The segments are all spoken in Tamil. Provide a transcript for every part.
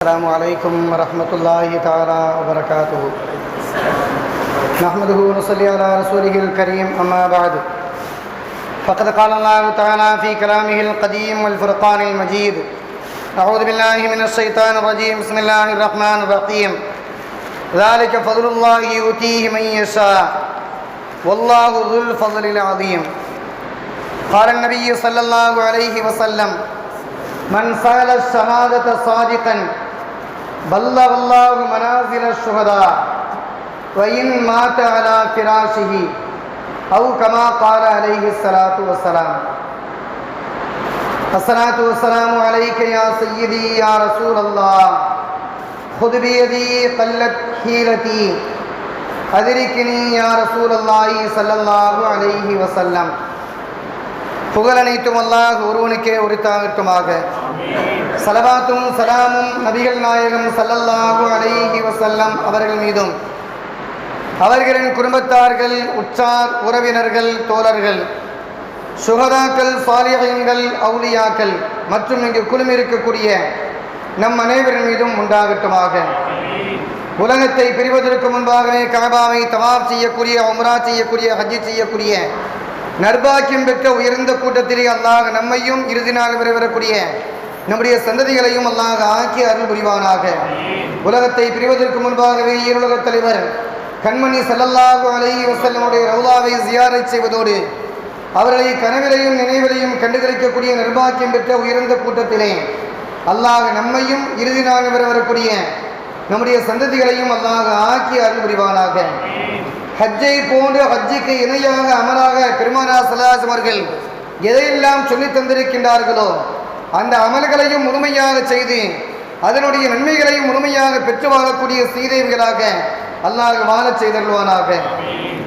السلام عليكم ورحمة الله تعالى وبركاته. نحمده ونصلي على رسوله الكريم أما بعد. فقد قال الله تعالى في كلامه القديم والفرقان المجيد أعوذ بالله من الشيطان الرجيم بسم الله الرحمن الرحيم. ذلك فضل الله يؤتيه من يشاء. والله ذو الفضل العظيم. قال النبي صلى الله عليه وسلم من سأل الشهادة صادقا بلغ الله منازل الشهداء وإن مات على فراشه أو كما قال عليه الصلاة والسلام الصلاة والسلام عليك يا سيدي يا رسول الله خذ بيدي قلت حيلتي أدركني يا رسول الله صلى الله عليه وسلم புகழ் அனைத்தும் அல்லாஹ் ஒருவனுக்கே உரித்தாகட்டுமாக. சலவாத்தும் சலாமும் நபிகள் நாயகம் சல்லல்லாஹு அலைஹி வசல்லம் அவர்கள் மீதும். அவர்களின் குடும்பத்தார்கள் உற்றார் உறவினர்கள் தோழர்கள் சுகதாக்கள் சாலியகங்கள் அவுலியாக்கள் மற்றும் இங்கு குழுமிருக்கக்கூடிய நம் அனைவரின் மீதும் உண்டாகட்டுமாக. உலகத்தை பிரிவதற்கு முன்பாகவே கனபாவை தவாப் செய்யக்கூடிய உம்ரா செய்யக்கூடிய ஹஜ்ஜி செய்யக்கூடிய நர்பாக்கியம் பெற்ற உயர்ந்த கூட்டத்திலே அல்லாஹ் நம்மையும் இறுதி நாள் வரக்கூடிய நம்முடைய சந்ததிகளையும் அல்லாஹ் ஆக்கி அருள் புரிவானாக. உலகத்தை பிரிவதற்கு முன்பாகவே ஈருலக தலைவர் கண்மணி சல்லல்லாஹு அலைஹி வஸல்லமுடைய ரவுலாவை ஜியாரை செய்வதோடு அவர்களை கனவிலையும் நினைவிலையும் கண்டுகளிக்கக்கூடிய நிர்பாக்கியம் பெற்ற உயர்ந்த கூட்டத்திலே அல்லாஹ் நம்மையும் இறுதி நாள் வரை வரக்கூடிய நம்முடைய சந்ததிகளையும் அல்லாஹ் ஆக்கி அருள் புரிவானாக. ஹஜ்ஜை போன்று ஹஜ்ஜிக்கு இணையாக அமலாக பெருமானா சலாசம் அவர்கள் எதையெல்லாம் சொல்லித் தந்திருக்கின்றார்களோ அந்த அமல்களையும் முழுமையாக செய்து அதனுடைய நன்மைகளையும் முழுமையாக பெற்று வாழக்கூடிய சீதேவிகளாக அல்லாஹ் வாழச் செய்தருள்வானாக.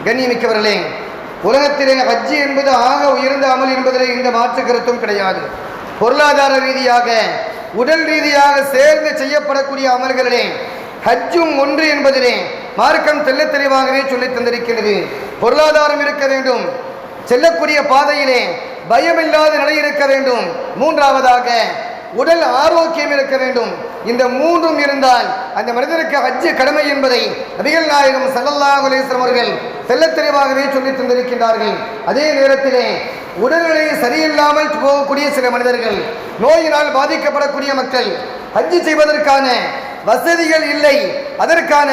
கண்ணியமிக்கவர்களே உலகத்திலே ஹஜ்ஜி என்பது ஆக உயர்ந்த அமல் என்பதிலே இந்த மாற்று கருத்தும் கிடையாது. பொருளாதார ரீதியாக உடல் ரீதியாக சேர்ந்து செய்யப்படக்கூடிய அமல்களிலே ஹஜ்ஜும் ஒன்று என்பதிலே மார்க்கம் தெல்ல தெளிவாகவே சொல்லித் தந்திருக்கிறது. பொருளாதாரம் இருக்க வேண்டும். செல்லக்கூடிய பாதையிலே பயமில்லாத நிலை இருக்க வேண்டும். மூன்றாவதாக உடல் ஆரோக்கியம் இருக்க வேண்டும். இந்த மூன்றும் இருந்தால் அந்த மனிதனுக்கு ஹஜ்ஜு கடமை என்பதை நபிகள் நாயகம் சல்லல்லாஹு அலைஹிஸ்ஸலாம் அவர்கள் தெள்ளத் தெளிவாகவே சொல்லித் தந்திருக்கின்றார்கள். அதே நேரத்திலே உடல்நிலை சரியில்லாமல் போகக்கூடிய சில மனிதர்கள் நோயினால் பாதிக்கப்படக்கூடிய மக்கள் ஹஜ்ஜு செய்வதற்கான வசதிகள் இல்லை. அதற்கான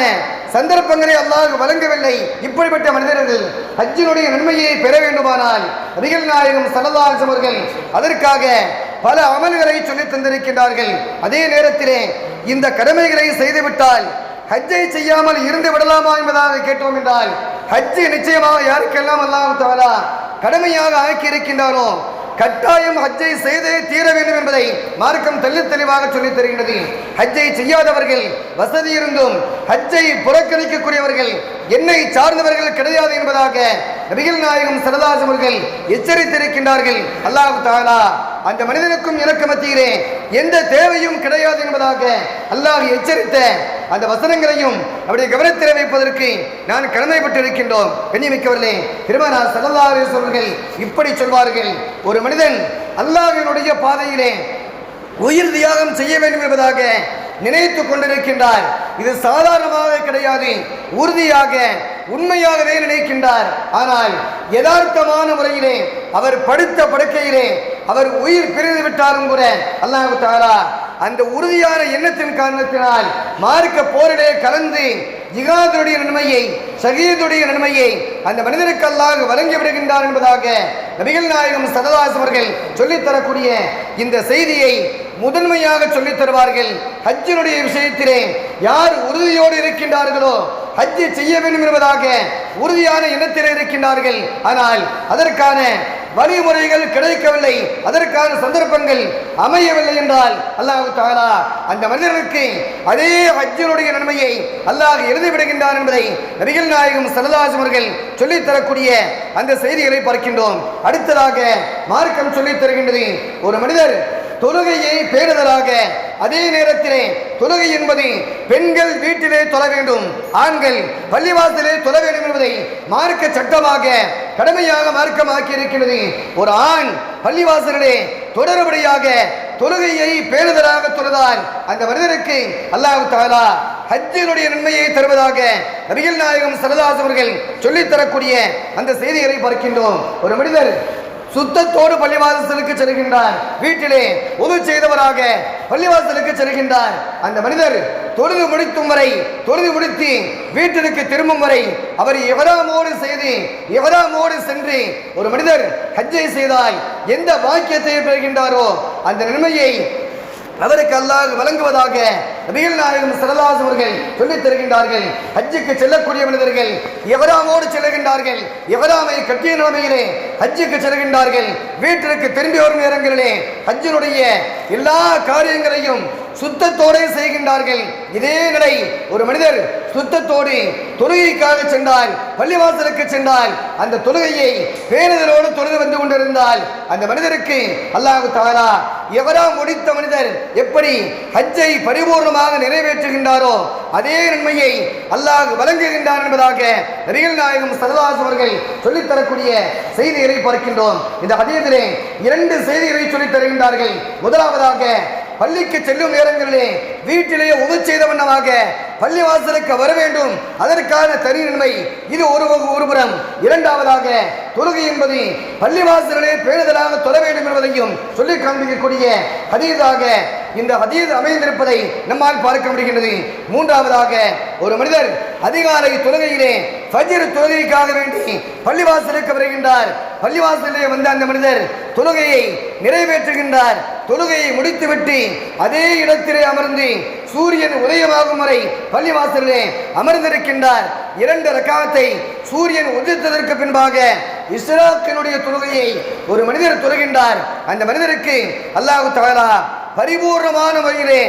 சந்தர்ப்பங்களை அல்லாஹ் வழங்கவில்லை. இப்படிப்பட்ட மனிதர்கள் ஹஜ்ஜினுடைய நன்மையை பெற வேண்டுமானால் நபிகள் நாயகம் சல்லல்லாஹு அவர்கள் அதற்காக பல அமல்களை சொல்லித் தந்திருக்கின்றார்கள். அதே நேரத்திலே இந்த கடமைகளை செய்துவிட்டால் ஹஜ்ஜை செய்யாமல் இருந்து விடலாமா என்பதாக கேட்டோம் என்றால் ஹஜ்ஜு நிச்சயமாக யாருக்கெல்லாம் அல்லாஹ் தவறா கடமையாக ஆக்கி இருக்கின்றாரோ கட்டாயம் ஹஜ்ஜை செய்தே தீர வேண்டும் என்பதை மார்க்கம் தெல்ல தெளிவாக சொல்லித் தருகின்றது ஹஜ்ஜை செய்யாதவர்கள் வசதி இருந்தும் ஹஜ்ஜை புறக்கணிக்கக்கூடியவர்கள் என்னை சார்ந்தவர்கள் கிடையாது என்பதாக நபிகள் நாயகம் சரதாஸ் அவர்கள் எச்சரித்திருக்கின்றார்கள். அல்லாஹ் தாலா அந்த மனிதனுக்கும் எனக்கு மத்தியிலே எந்த தேவையும் கிடையாது என்பதாக அல்லாஹ் எச்சரித்த அந்த வசனங்களையும் அவருடைய கவனத்தில் வைப்பதற்கு நான் கடமைப்பட்டு இருக்கின்றோம் கண்ணியமிக்கவர்களே திருமணா சல்லல்லாஹு அவர்கள் இப்படி சொல்வார்கள் ஒரு மனிதன் அல்லாஹினுடைய பாதையிலே உயிர் தியாகம் செய்ய வேண்டும் என்பதாக நினைத்து கொண்டிருக்கின்றார். இது சாதாரணமாக கிடையாது உறுதியாக உண்மையாகவே நினைக்கின்றார். ஆனால் யதார்த்தமான முறையிலே அவர் படுத்த படுக்கையிலே அவர் உயிர் பிரிந்து விட்டாலும் கூட அல்லாஹு தாலா அந்த உறுதியான எண்ணத்தின் காரணத்தினால் மார்க்க போரிலே கலந்து ஜிகாதுடைய நன்மையை ஷகீதுடைய நன்மையை அந்த மனிதனுக்கு அல்லாஹ் வழங்கி விடுகின்றார் என்பதாக நபிகள் நாயகம் சததாஸ் அவர்கள் சொல்லித் தரக்கூடிய இந்த செய்தியை முதன்மையாக சொல்லித் தருவார்கள். ஹஜ்ஜினுடைய விஷயத்திலே யார் உறுதியோடு இருக்கின்றார்களோ ஹஜ்ஜை செய்ய வேண்டும் என்பதாக உறுதியான எண்ணத்தில் இருக்கின்றார்கள். ஆனால் அதற்கான வழிமுறைகள் கிடைக்கவில்லை. அதற்கான சந்தர்ப்பங்கள் அமையவில்லை என்றால் அல்லாஹ் தாலா அந்த மனிதர்களுக்கு அதே ஹஜ்ஜினுடைய நன்மையை அல்லாஹ் எழுதிவிடுகின்றான் என்பதை நபிகள் நாயகம் சல்லதாஸ் அவர்கள் சொல்லித்தரக்கூடிய அந்த செய்திகளை பார்க்கின்றோம். அடுத்ததாக மார்க்கம் சொல்லித் தருகின்றது. ஒரு மனிதர் தொழுகையை பேணுதலாக அதே நேரத்திலே தொழுகை என்பது பெண்கள் வீட்டிலே தொழ வேண்டும் ஆண்கள் பள்ளிவாசலே தொழ வேண்டும் என்பதை மார்க்க சட்டமாக கடமையாக மார்க்கமாக்கி இருக்கிறது ஒரு ஆண் பள்ளிவாசலிலே தொடர்படியாக தொழுகையை பேணுதலாக தொழுதால் அந்த மனிதருக்கு அல்லாஹ் தாலா ஹஜ்ஜினுடைய நன்மையை தருவதாக நபிகள் நாயகம் சரதாஸ் அவர்கள் சொல்லித் தரக்கூடிய அந்த செய்திகளை பார்க்கின்றோம். ஒரு மனிதர் சுத்தத்தோடு பள்ளிவாசலுக்கு செல்கின்றார். வீட்டிலே உது செய்தவராக பள்ளிவாசலுக்கு செல்கின்றார். அந்த மனிதர் தொழுது முடித்தும் வரை தொழுது முடித்து வீட்டிற்கு திரும்பும் வரை அவர் எவராமோடு செய்து எவராமோடு சென்று ஒரு மனிதர் ஹஜ்ஜை செய்தால் எந்த பாக்கியத்தை பெறுகின்றாரோ அந்த நிலைமையை அவருக்கு அல்லாஹ் வழங்குவதாக நபிகள் நாயகம் சரலாஸ் அவர்கள் சொல்லித் தருகின்றார்கள் ஹஜ்ஜுக்கு செல்லக்கூடிய மனிதர்கள் எவராமோடு செல்லுகின்றார்கள் எவராமை கட்டிய நிலைமையிலே ஹஜ்ஜுக்கு செல்கின்றார்கள் வீட்டிற்கு திரும்பி வரும் நேரங்களிலே ஹஜ்ஜினுடைய எல்லா காரியங்களையும் சுத்தத்தோடே செய்கின்றார்கள். இதே நிலை ஒரு மனிதர் சுத்தத்தோடு தொழுகைக்காக சென்றால் பள்ளிவாசலுக்கு சென்றால் அந்த தொழுகையை பேணுதலோடு தொழுது வந்து கொண்டிருந்தால் அந்த மனிதருக்கு அல்லாஹ் தாலா எவரா முடித்த மனிதர் எப்படி ஹஜ்ஜை பரிபூர்ணமாக நிறைவேற்றுகின்றாரோ அதே நன்மையை அல்லாஹ் வழங்குகின்றார் என்பதாக நபிகள் நாயகம் சரதாஸ் அவர்கள் சொல்லித்தரக்கூடிய செய்திகளை பார்க்கின்றோம். இந்த அதயத்திலே இரண்டு செய்திகளை சொல்லித் தருகின்றார்கள். முதலாவதாக பள்ளிக்கு செல்லும் நேரங்களிலே வீட்டிலேயே உதவி செய்த வண்ணமாக பள்ளிவாசலுக்கு வர வேண்டும். அதற்கான தனி நன்மை இது ஒரு ஒருபுறம். இரண்டாவதாக தொழுகை என்பது பள்ளிவாசலிலே பேணுதலாக தொழ வேண்டும் என்பதையும் சொல்லி காண்பிக்கக்கூடிய ஹதீஸாக இந்த ஹதீஸ் அமைந்திருப்பதை நம்மால் பார்க்க முடிகின்றது. மூன்றாவதாக ஒரு மனிதர் அதிகாலை தொழுகையிலே ஃபஜ்ர் தொழுகைக்காக வேண்டி பள்ளிவாசலுக்கு வருகின்றார். பள்ளிவாசலிலே வந்த அந்த மனிதர் தொழுகையை நிறைவேற்றுகின்றார். தொழுகையை முடித்துவிட்டு அதே இடத்திலே அமர்ந்து சூரியன் உதயமாகும் வரை பள்ளிவாசலிலே அமர்ந்திருக்கின்றார். இரண்டு ரக்காத்தை சூரியன் உதித்ததற்கு பின்பாக இஸ்ராக்கினுடைய தொழுகையை ஒரு மனிதர் தொழுகின்றார். அந்த மனிதருக்கு அல்லாஹ் தஆலா பரிபூர்ணமான வகையிலே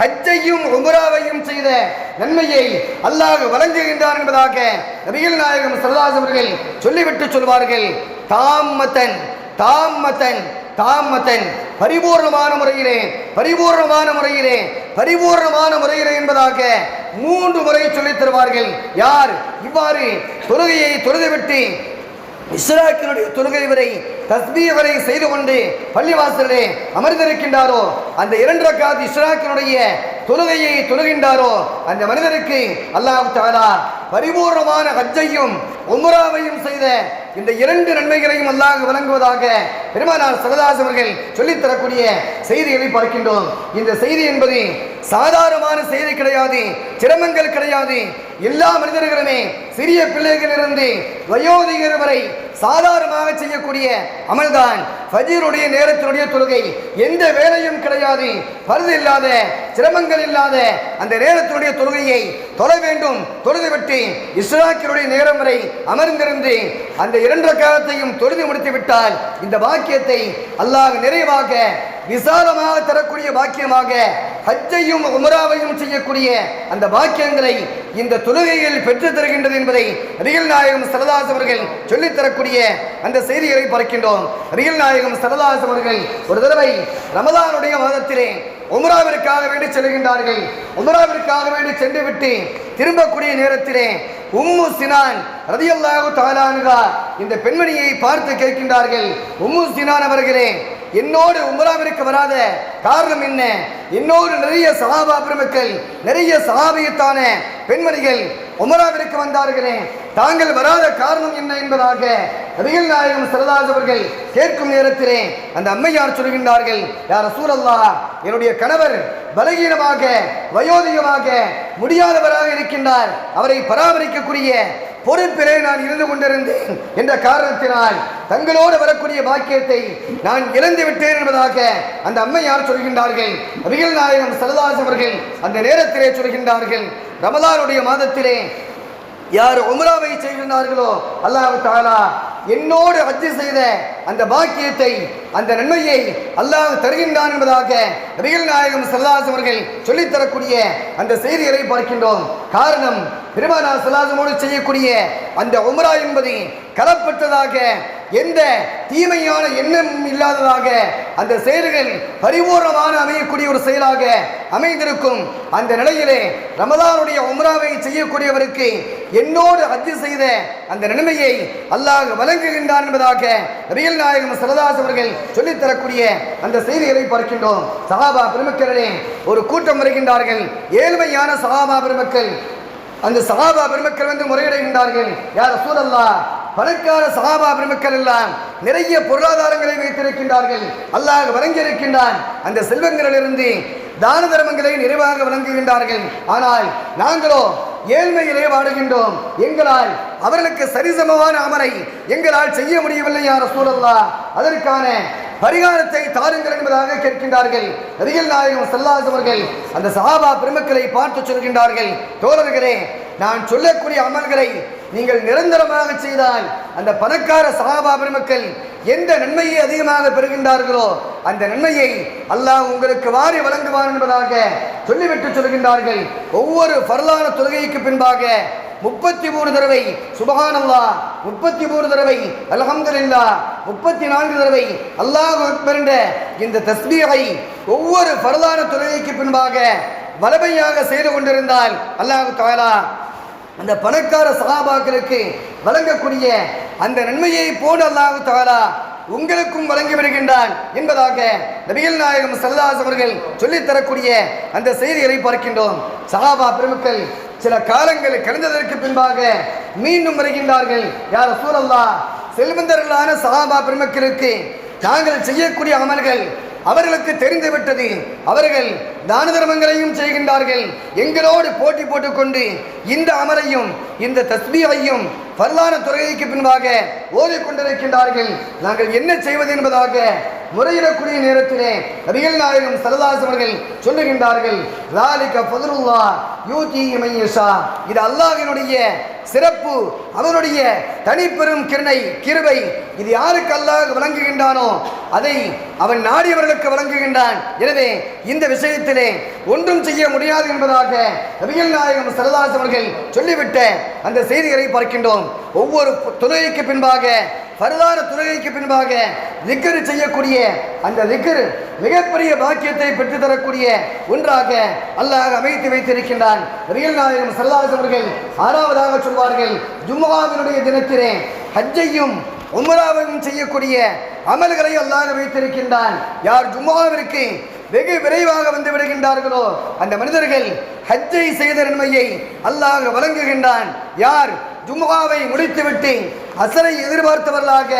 ஹஜ்ஜையும் உமராவையும் செய்த நன்மையை அல்லாஹ் வழங்குகின்றான் என்பதாக நபிகள் நாயகம் சரதாஸ் அவர்கள் சொல்லிவிட்டு சொல்வார்கள். தாமத்தன் தாமத்தன் தாமத்தன் பரிபூர்ணமான முறையிலே பரிபூர்ணமான முறையிலே பரிபூர்ணமான முறையிலே என்பதாக மூன்று முறை சொல்லித் தருவார்கள். யார்? இவ்வாறு தொழுகையை தொழுதுவிட்டு இஸ்ராக்கினுடைய தொழுகை வரை தஸ்மீ வரை செய்து கொண்டு பள்ளிவாசலே அமர்ந்திருக்கின்றாரோ அந்த இரண்டு ரக்காத் இஸ்ராக்கினுடைய தொழுகையை தொழுகின்றாரோ அந்த மனிதருக்கு அல்லாஹ் தாலா பரிபூர்ணமான ஹஜ்ஜையும் உம்ராவையும் செய்த இந்த இரண்டு நன்மைகளையும் அல்லாஹ் வழங்குவதாக பெருமானார் சரதாஸ் அவர்கள் சொல்லித் தரக்கூடிய செய்திகளை பார்க்கின்றோம். இந்த செய்தி என்பது சாதாரணமான செய்தி கிடையாது சிரமங்கள் கிடையாது. எல்லா மனிதர்களுமே சிறிய பிள்ளைகளிலிருந்து வயோதிகர் வரை சாதாரணமாக செய்யக்கூடிய அமல்தான். ஃபஜீருடைய நேரத்தினுடைய தொழுகை எந்த வேலையும் கிடையாது. பருது இல்லாத சிரமங்கள் இல்லாத அந்த நேரத்தினுடைய தொழுகையை தொழ வேண்டும் தொழுதுவிட்டு இஸ்ராக்கினுடைய நேரம் வரை அமர்ந்திருந்து அந்த இரண்டு காலத்தையும் தொழுது முடித்து விட்டால் இந்த பாக்கியத்தை அல்லாஹ் நிறைவாக விசாலமாக தரக்கூடிய பாக்கியமாக ஹஜ்ஜையும் உமராவையும் செய்யக்கூடிய அந்த பாக்கியங்களை இந்த தொழுகையில் பெற்றுத் தருகின்றது என்பதை ரியல் நாயகம் சரதாஸ் அவர்கள் சொல்லித் தரக்கூடிய அந்த செய்திகளை பார்க்கின்றோம். ரியல் நாயகம் சரதாஸ் அவர்கள் ஒரு தடவை ரமதானுடைய மாதத்திலே உமராவிற்காக வேண்டி செல்கின்றார்கள். உமராவிற்காக வேண்டி சென்று விட்டு திரும்பக்கூடிய நேரத்திலே உம்மு சினான் ரதியல்லாஹு தாலானுகா இந்த பெண்மணியை பார்த்து கேட்கின்றார்கள். உம்மு சினான் அவர்களே என்னோடு உமராவிற்கு வராத காரணம் என்ன? என்னோடு நிறைய சஹாபா பெருமக்கள் நிறைய சஹாபியத்தான பெண்மணிகள் உமராவிற்கு வந்தார்களே. தாங்கள் வராத காரணம் என்ன என்பதாக நபிகள் நாயகம் சரதாஸ் அவர்கள் கேட்கும் நேரத்திலே அந்த அம்மையார் சொல்கின்றார்கள் யார் சூழல்லா என்னுடைய கணவர் பலகீனமாக வயோதிகமாக முடியாதவராக இருக்கின்றார். அவரை பராமரிக்கக்கூடிய பொறுப்பிலே நான் இருந்து கொண்டிருந்தேன். என்ற காரணத்தினால் தங்களோடு வரக்கூடிய பாக்கியத்தை நான் இழந்து விட்டேன் என்பதாக அந்த அம்மையார் சொல்கின்றார்கள். நபிகள் நாயகம் சரதாஸ் அவர்கள் அந்த நேரத்திலே சொல்கின்றார்கள் ரமலானுடைய மாதத்திலே யார் உமராவை செய்திருந்தார்களோ அல்லாஹ் தாலா என்னோடு அச்சு செய்த அந்த பாக்கியத்தை அந்த நன்மையை அல்லாஹ் தருகின்றான் என்பதாக நபிகள் நாயகம் சல்லாஸ் அவர்கள் சொல்லித்தரக்கூடிய அந்த செய்திகளை பார்க்கின்றோம். காரணம் பெருமானா சல்லாசமோடு செய்யக்கூடிய அந்த உமரா என்பது கலப்பட்டதாக எந்த தீமையான எண்ணம் இல்லாததாக அந்த செயல்கள் பரிபூர்ணமான அமையக்கூடிய ஒரு செயலாக அமைந்திருக்கும். அந்த நிலையிலே ரமதானுடைய உம்ராவை செய்யக்கூடியவருக்கு என்னோடு ஹஜ்ஜு செய்த அந்த நிலைமையை அல்லாஹ் வழங்குகின்றான் என்பதாக ரியல் நாயகம் சரதாஸ் அவர்கள் சொல்லித் தரக்கூடிய அந்த செய்திகளை பார்க்கின்றோம். சஹாபா பெருமக்களே ஒரு கூட்டம் வருகின்றார்கள். ஏழ்மையான சஹாபா பெருமக்கள் அந்த சகாபா பெருமக்கள் வந்து முறையிடுகின்றார்கள். யார் சூழல்லா பணக்கார சகாபா பெருமக்கள் எல்லாம் நிறைய பொருளாதாரங்களை வைத்திருக்கின்றார்கள். அல்லாஹ் வழங்கியிருக்கின்றான். அந்த செல்வங்களிலிருந்து தான தர்மங்களை நிறைவாக வழங்குகின்றார்கள். ஆனால் நாங்களோ ஏழ்மையிலே வாடுகின்றோம். எங்களால் அவர்களுக்கு சரிசமமான அமலை எங்களால் செய்ய முடியவில்லை யார் சூழல்லா அதற்கான பரிகாரத்தை தாருங்கள் என்பதாக கேட்கின்றார்கள். ரியல் நாயகம் செல்லாதவர்கள் அந்த சஹாபா பெருமக்களை பார்த்து சொல்கின்றார்கள். தோழர்களே நான் சொல்லக்கூடிய அமல்களை நீங்கள் நிரந்தரமாக செய்தால் அந்த பணக்கார சஹாபா பெருமக்கள் எந்த நன்மையை அதிகமாக பெறுகின்றார்களோ அந்த நன்மையை அல்லாஹ் உங்களுக்கு வாரி வழங்குவார் என்பதாக சொல்லிவிட்டு சொல்கின்றார்கள். ஒவ்வொரு பரலான தொழுகைக்கு பின்பாக முப்பத்தி மூணு தடவை சுபகானல்லா முப்பத்தி மூணு தடவை அல்ஹம்துலில்லா முப்பத்தி நான்கு தடவை அல்லாஹ் அக்பர் என்ற இந்த தஸ்மீகை ஒவ்வொரு பரதான தொழுகைக்கு பின்பாக வலமையாக செய்து கொண்டிருந்தால் அல்லாஹ் தாலா அந்த பணக்கார சகாபாக்களுக்கு வழங்கக்கூடிய அந்த நன்மையை போடு அல்லாஹு தாலா உங்களுக்கும் வழங்கி வருகின்றான் என்பதாக நபிகள் நாயகம் சல்லாஸ் அவர்கள் சொல்லித் தரக்கூடிய அந்த செய்திகளை பார்க்கின்றோம். சகாபா பெருமக்கள் சில காலங்கள் கடந்ததற்கு பின்பாக மீண்டும் வருகின்றார்கள். யார் சூழல்லா செல்வந்தர்களான சஹாபா பெருமக்களுக்கு நாங்கள் செய்யக்கூடிய அமல்கள் அவர்களுக்கு தெரிந்துவிட்டது. அவர்கள் தான தர்மங்களையும் செய்கின்றார்கள். எங்களோடு போட்டி போட்டுக்கொண்டு இந்த அமலையும் இந்த தஸ்பியையும் பரலான துறைக்கு பின்பாக ஓதிக்கொண்டிருக்கின்றார்கள் நாங்கள் என்ன செய்வது என்பதாக முறையிடக்கூடிய நேரத்திலே நபிகள் நாயகம் சரதாஸ் அவர்கள் சொல்லுகின்றார்கள் லாலிக ஃபதுலுல்லா யூதி மையஷா இது அல்லாஹினுடைய சிறப்பு அவனுடைய தனிப்பெரும் கிருணை கிருவை இது யாருக்கு அல்லாஹ் வழங்குகின்றானோ அதை அவன் நாடியவர்களுக்கு வழங்குகின்றான். எனவே இந்த விஷயத்திலே ஒன்றும் செய்ய முடியாது என்பதாக நபிகள் நாயகம் சரதாஸ் அவர்கள் சொல்லிவிட்ட அந்த செய்திகளை பார்க்கின்றோம். ஒவ்வொரு தொழுகைக்கு பின்பாக பரதான துறைக்கு பின்பாக திக்கரு செய்யக்கூடிய அந்த திக்கர் மிகப்பெரிய பாக்கியத்தை பெற்றுத்தரக்கூடிய ஒன்றாக அல்லாஹ் அமைத்து வைத்திருக்கின்றான். ரியல் நாயகம் சல்லாஸ் அவர்கள் ஆறாவதாக சொல்வார்கள் ஜும்மாவினுடைய தினத்திலே ஹஜ்ஜையும் உமராவையும் செய்யக்கூடிய அமல்களை அல்லாஹ் வைத்திருக்கின்றான். யார் ஜும்மாவிற்கு வெகு விரைவாக வந்து விடுகின்றார்களோ அந்த மனிதர்கள் ஹஜ்ஜை செய்த நன்மையை அல்லாஹ் வழங்குகின்றான். யார் ஜும்மாவை முடித்துவிட்டு அசலை எதிர்பார்த்தவர்களாக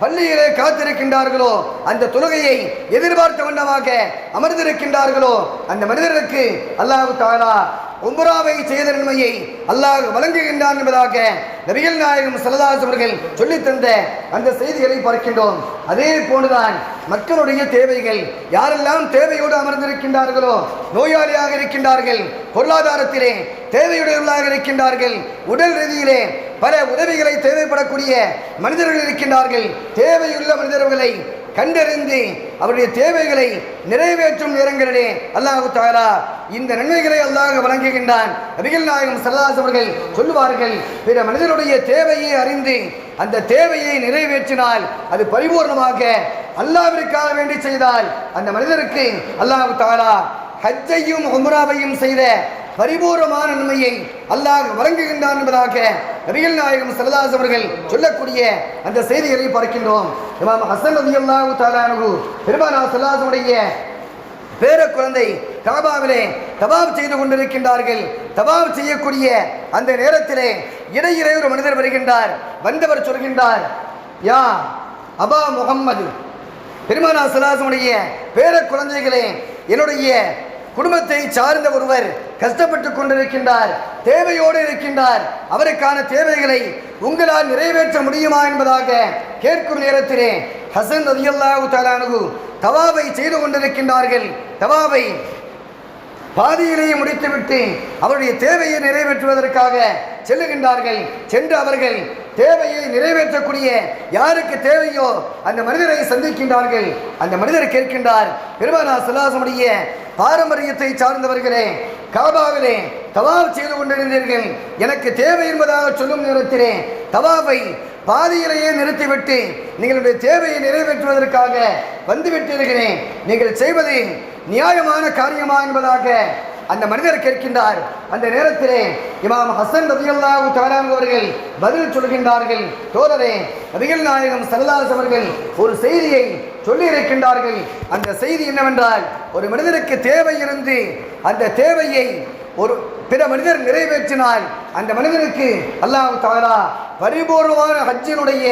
பள்ளியிலே காத்திருக்கின்றார்களோ அந்த தொழுகையை எதிர்பார்த்த வண்ணமாக அமர்ந்திருக்கின்றார்களோ அந்த மனிதர்களுக்கு அல்லாஹ் தாலா உம்ராவை செய்த நன்மையை அல்லாஹ் வழங்குகின்றான் என்பதாக நபிகள் நாயகம் சல்லதாஸ் அவர்கள் சொல்லித்தந்த அந்த செய்திகளை பார்க்கின்றோம். அதே போன்றுதான் மக்களுடைய தேவைகள் யாரெல்லாம் தேவையோடு அமர்ந்திருக்கின்றார்களோ நோயாளியாக இருக்கின்றார்கள் பொருளாதாரத்திலே தேவையுடையவர்களாக இருக்கின்றார்கள் உடல் ரீதியிலே பல உதவிகளை தேவைப்படக்கூடிய மனிதர்கள் இருக்கின்றார்கள் தேவையுள்ள மனிதர்களை கண்டறிந்து அவருடைய தேவைகளை நிறைவேற்றும் நேரங்களிலே அல்லாஹு தாலா இந்த நன்மைகளை அல்லாஹ் வழங்குகின்றான். நபிகள் நாயகம் சல்லாஸ் அவர்கள் சொல்லுவார்கள் பிற மனிதனுடைய தேவையை அறிந்து அந்த தேவையை நிறைவேற்றினால் அது பரிபூர்ணமாக அல்லாவிற்காக வேண்டி செய்தால் அந்த மனிதருக்கு அல்லாஹு தாலா ஹஜ்ஜையும் உம்ராவையும் செய்த பரிபூர்ணமான நன்மையை அல்லாஹ் வழங்குகின்றான் என்பதாக நபிகள் நாயகம் சரதாஸ் அவர்கள் சொல்லக்கூடிய அந்த செய்திகளை பார்க்கின்றோம். இமாம் ஹசன் அதி அல்லாஹு தாலானு பெருமானா சல்லாசனுடைய பேர குழந்தை கபாவிலே தபாப் செய்து கொண்டிருக்கின்றார்கள். தபாப் செய்யக்கூடிய அந்த நேரத்திலே இடையிலே ஒரு மனிதர் வருகின்றார். வந்தவர் சொல்கின்றார் யா அபா முகம்மது பெருமானா சலாசனுடைய பேர குழந்தைகளே என்னுடைய குடும்பத்தை சார்ந்த ஒருவர் கஷ்டப்பட்டு கொண்டிருக்கின்றார் தேவையோடு இருக்கின்றார் அவருக்கான தேவைகளை உங்களால் நிறைவேற்ற முடியுமா என்பதாக கேட்கும் நேரத்திலே ஹசன் ரதியல்லாஹு தலானு தவாவை செய்து கொண்டிருக்கின்றார்கள். தவாவை பாதியிலேயே முடித்துவிட்டு அவருடைய தேவையை நிறைவேற்றுவதற்காக செல்லுகின்றார்கள். சென்று அவர்கள் தேவையை நிறைவேற்றக்கூடிய யாருக்கு தேவையோ அந்த மனிதரை சந்திக்கின்றார்கள். அந்த மனிதர் கேட்கின்றார் பெருமானா சுல்லாசமுடைய பாரம்பரியத்தை சார்ந்தவர்களே காபாவிலே தவாப் செய்து கொண்டிருந்தீர்கள். எனக்கு தேவை என்பதாக சொல்லும் நேரத்திலே தவாவை பாதியிலேயே நிறுத்திவிட்டு நீங்களுடைய தேவையை நிறைவேற்றுவதற்காக வந்துவிட்டிருக்கிறேன் நீங்கள் செய்வது நியாயமான காரியமா என்பதாக அந்த மனிதர் கேட்கின்றார். அந்த நேரத்திலே இமாம் ஹசன் ரதியல்லாஹு தஆலான் அவர்கள் பதில் சொல்கின்றார்கள். தோழரே நபிகள் நாயகம் சல்லல்லாஹு அவர்கள் ஒரு செய்தியை சொல்லி இருக்கின்றார்கள் அந்த செய்தி என்னவென்றால் ஒரு மனிதருக்கு தேவை இருந்து அந்த தேவையை ஒரு பிற மனிதர் நிறைவேற்றினால் அந்த மனிதனுக்கு அல்லாஹ் தாலா பரிபூர்ணமான ஹஜ்ஜினுடைய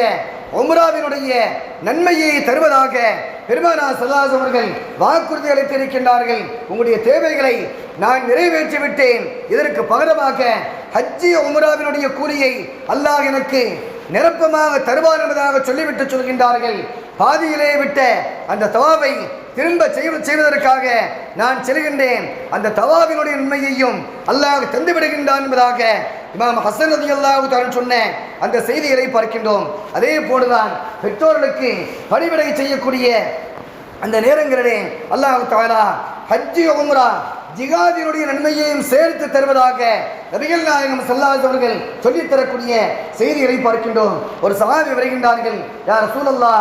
உம்ராவினுடைய நன்மையை தருவதாக பெருமானா சல்லாஸ் அவர்கள் வாக்குறுதி அளித்திருக்கின்றார்கள். உங்களுடைய தேவைகளை நான் நிறைவேற்றி விட்டேன் இதற்கு பகரமாக ஹஜ்ஜி உமராவினுடைய கூலியை அல்லாஹ் எனக்கு நிரப்பமாக தருவார் என்பதாக சொல்லிவிட்டு சொல்கின்றார்கள். பாதியிலே விட்ட அந்த தவாவை திரும்ப செய்வதற்காக நான் செல்கின்றேன். அந்த தவாவினுடைய உண்மையையும் அல்லாஹ் தந்துவிடுகின்றான் என்பதாக இமாம் ஹசன் ரதி அல்லாஹு தான் சொன்ன அந்த செய்திகளை பார்க்கின்றோம். அதே போலதான் பெற்றோர்களுக்கு பணிவிடை செய்யக்கூடிய அந்த நேரங்களிலே அல்லாஹ் தாலா ஹஜ்ஜி உம்ரா ஜிகாதினுடைய நன்மையையும் சேர்த்து தருவதாக நபிகள் நாயகம் செல்லாதவர்கள் அவர்கள் சொல்லித் தரக்கூடிய செய்திகளை பார்க்கின்றோம். ஒரு சகாபி வருகின்றார்கள் யார் சூழல்லா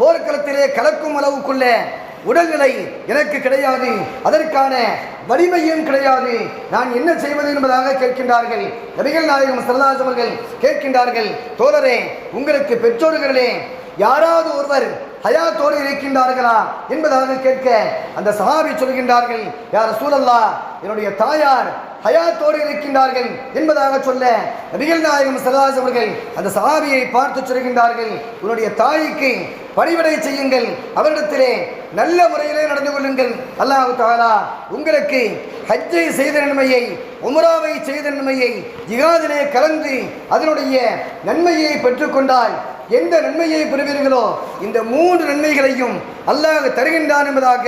போர்க்களத்திலே கலக்கும் அளவுக்குள்ள உடல்நிலை எனக்கு கிடையாது அதற்கான வலிமையும் கிடையாது. நான் என்ன செய்வது என்பதாக கேட்கின்றார்கள். நபிகள் நாயகம் சல்லாஸ் அவர்கள் கேட்கின்றார்கள் தோழரே உங்களுக்கு பெற்றோர்களே யாராவது ஒருவர் ஹயாத்தோடு இருக்கின்றார்களா? என்பதாக கேட்க அந்த சஹாபி சொல்கின்றார்கள் யார் சூழல்லா என்னுடைய தாயார் ஹயாத்தோடு இருக்கின்றார்கள். என்பதாக சொல்ல நபிகள் நாயகம் சல்லாஸ் அவர்கள் அந்த சஹாபியை பார்த்து சொல்கின்றார்கள் உன்னுடைய தாய்க்கு பணிவிடை செய்யுங்கள். அவரிடத்திலே நல்ல முறையிலே நடந்து கொள்ளுங்கள். அல்லாஹ் தாலா உங்களுக்கு ஹஜ்ஜை செய்த நன்மையை உமராவை செய்த நன்மையை ஜிகாதிலே கலந்து அதனுடைய நன்மையை பெற்றுக்கொண்டால் எந்த நன்மையை பெறுவீர்களோ இந்த மூன்று நன்மைகளையும் அல்லாஹ் தருகின்றான் என்பதாக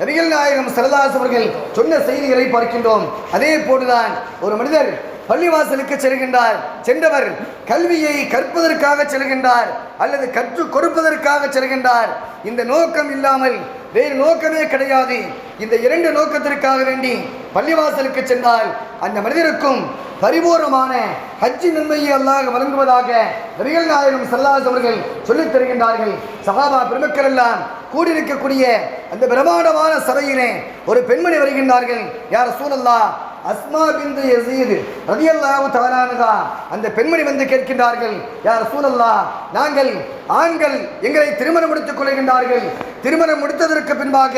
நபிகள் நாயகம் சரதாஸ் அவர்கள் சொன்ன செய்திகளை பார்க்கின்றோம். அதே போன்றுதான் ஒரு மனிதர் பள்ளிவாசலுக்கு செல்கின்றார். சென்றவர் கல்வியை கற்பதற்காக செல்கின்றார் அல்லது கற்றுக் கொடுப்பதற்காக செல்கின்றார். இந்த நோக்கம் இல்லாமல் வேறு நோக்கமே கிடையாது. இந்த இரண்டு நோக்கத்திற்காக வேண்டி பள்ளிவாசலுக்கு சென்றால் அந்த மனிதருக்கும் பரிபூர்ணமான ஹஜ்ஜி நன்மையை அல்லாஹ் வழங்குவதாக நபிகள் நாயகம் சல்லாஸ் அவர்கள் சொல்லித் தருகின்றார்கள். சகாபா பெருமக்கள் எல்லாம் கூடியிருக்கக்கூடிய அந்த பிரமாண்டமான சபையிலே ஒரு பெண்மணி வருகின்றார்கள். யார் சூழல்லா அஸ்மா பிந்து எசீது ரதியல்லாஹு தஆலானதா அந்த பெண்மணி வந்து கேட்கின்றார்கள் யார் சூழல்லா நாங்கள் ஆண்கள் எங்களை திருமணம் முடித்துக் கொள்கின்றார்கள். திருமணம் முடித்ததற்கு பின்பாக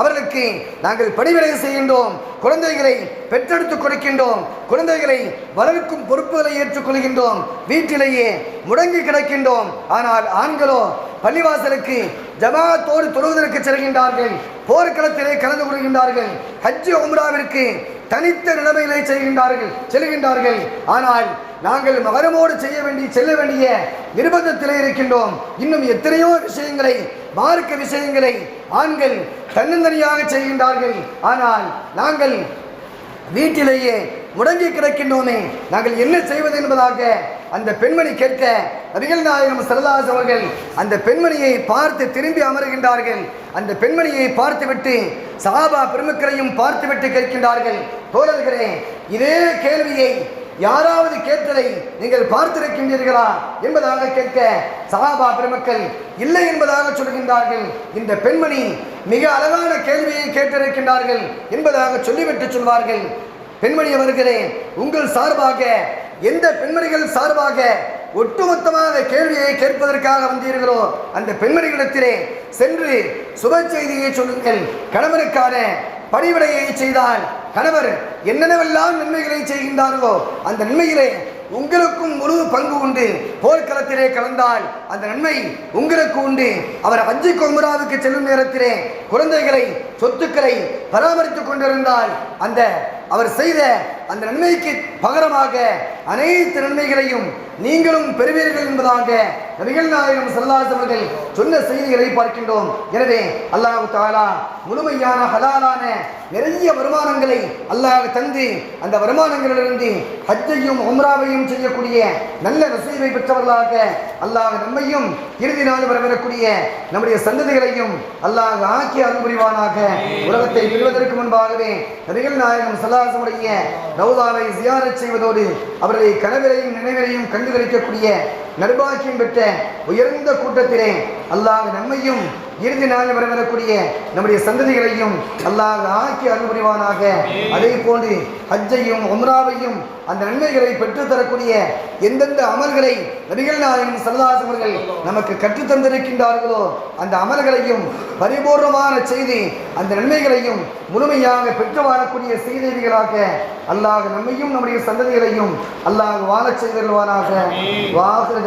அவர்களுக்கு நாங்கள் பணிவிடை செய்கின்றோம் குழந்தைகளை பெற்றெடுத்துக் கொடுக்கின்றோம் குழந்தைகளை வளர்க்கும் பொறுப்புகளை ஏற்றுக்கொள்கின்றோம் வீட்டிலேயே முடங்கி கிடக்கின்றோம். ஆனால் ஆண்களோ பள்ளிவாசலுக்கு ஜமாத்தோடு தொழுவதற்கு செல்கின்றார்கள். போர்க்களத்திலே கலந்து கொள்கின்றார்கள். ஹஜ்ஜி உம்ராவிற்கு தனித்த நிலைமையிலே செய்கின்றார்கள் செல்கின்றார்கள். ஆனால் நாங்கள் மகரமோடு செய்ய வேண்டிய செல்ல வேண்டிய நிர்பந்தத்திலே இருக்கின்றோம். இன்னும் எத்தனையோ விஷயங்களை மார்க்க விஷயங்களை ஆண்கள் தன்னந்தனியாக செய்கின்றார்கள். ஆனால் நாங்கள் வீட்டிலேயே முடங்கி கிடக்கின்றோமே. நாங்கள் என்ன செய்வது என்பதாக அந்த பெண்மணி கேட்க நபிகள் நாயகம் சரதாஸ் அவர்கள் அந்த பெண்மணியை பார்த்து திரும்பி அமருகின்றார்கள். அந்த பெண்மணியை பார்த்துவிட்டு சஹாபா பெருமக்களையும் பார்த்துவிட்டு கேட்கின்றார்கள். தோழர்களே இதே கேள்வியை யாராவது கேட்டதை நீங்கள் பார்த்திருக்கின்றீர்களா என்பதாக கேட்க சகாபா பெருமக்கள் இல்லை என்பதாக சொல்கின்றார்கள். இந்த பெண்மணி மிக அழகான கேள்வியை கேட்டிருக்கின்றார்கள் என்பதாக சொல்லிவிட்டு சொல்வார்கள். பெண்மணி அவர்களே உங்கள் சார்பாக எந்த பெண்மணிகள் சார்பாக ஒட்டுமொத்தமாக கேள்வியை கேட்பதற்காக வந்தீர்களோ அந்த பெண்மணிகளிடத்திலே சென்று சுப செய்தியை சொல்லுங்கள். கணவனுக்கான பணிவிடையை செய்தால் கணவர் என்னென்னவெல்லாம் நன்மைகளை செய்கின்றார்களோ அந்த நன்மைகளை உங்களுக்கும் முழு பங்கு உண்டு. போர்க்களத்திலே கலந்தால் அந்த நன்மை உங்களுக்கு உண்டு. அவர் அஞ்சு கொங்குராவுக்கு செல்லும் நேரத்திலே குழந்தைகளை சொத்துக்களை பராமரித்துக் கொண்டிருந்தால் அந்த அவர் செய்த அந்த நன்மைக்கு பகரமாக அனைத்து நன்மைகளையும் நீங்களும் பெறுவீர்கள் என்பதாக நபிகள் நாயகம் செல்லாஸ் அவர்கள் சொன்ன செய்திகளை பார்க்கின்றோம். எனவே அல்லாஹ் தாலா முழுமையான ஹலாலான நிறைய வருமானங்களை அல்லாஹ் தந்து அந்த வருமானங்களிலிருந்து ஹஜ்ஜையும் உம்ராவையும் செய்யக்கூடிய நல்ல நசீவை பெற்றவர்களாக அல்லாஹ் நம்மையும் இறுதி நாள் வரவிடக்கூடிய நம்முடைய சந்ததிகளையும் அல்லாஹ் ஆக்கி அன்புரிவானாக புரிவானாக. உலகத்தை பெறுவதற்கு முன்பாகவே நபிகள் நாயகம் சல்லாசமுடைய ரவுதாவை ஜியாரச் செய்வதோடு அவருடைய கனவிலையும் நினைவிலையும் கண்டு கண்டுகளிக்கக்கூடிய நர்பாக்கியம் பெற்ற உயர்ந்த கூட்டத்திலே அல்லாஹ் நம்மையும் இறுதி நாள் வர வரக்கூடிய நம்முடைய சந்ததிகளையும் அல்லாஹ் ஆக்கி அருள் புரிவானாக. அதே போன்று ஹஜ்ஜையும் உம்ராவையும் அந்த நன்மைகளை பெற்றுத் தரக்கூடிய எந்தெந்த அமல்களை நபிகள் நாயகம் சரதாஸ் அவர்கள் நமக்கு கற்றுத் தந்திருக்கின்றார்களோ அந்த அமல்களையும் பரிபூர்ணமான செய்தி அந்த நன்மைகளையும் முழுமையாக பெற்று வாழக்கூடிய செய்திகளாக அல்லாஹ் நம்மையும் நம்முடைய சந்ததிகளையும் அல்லாஹ் வாழச் செய்திருவானாக. வாசல்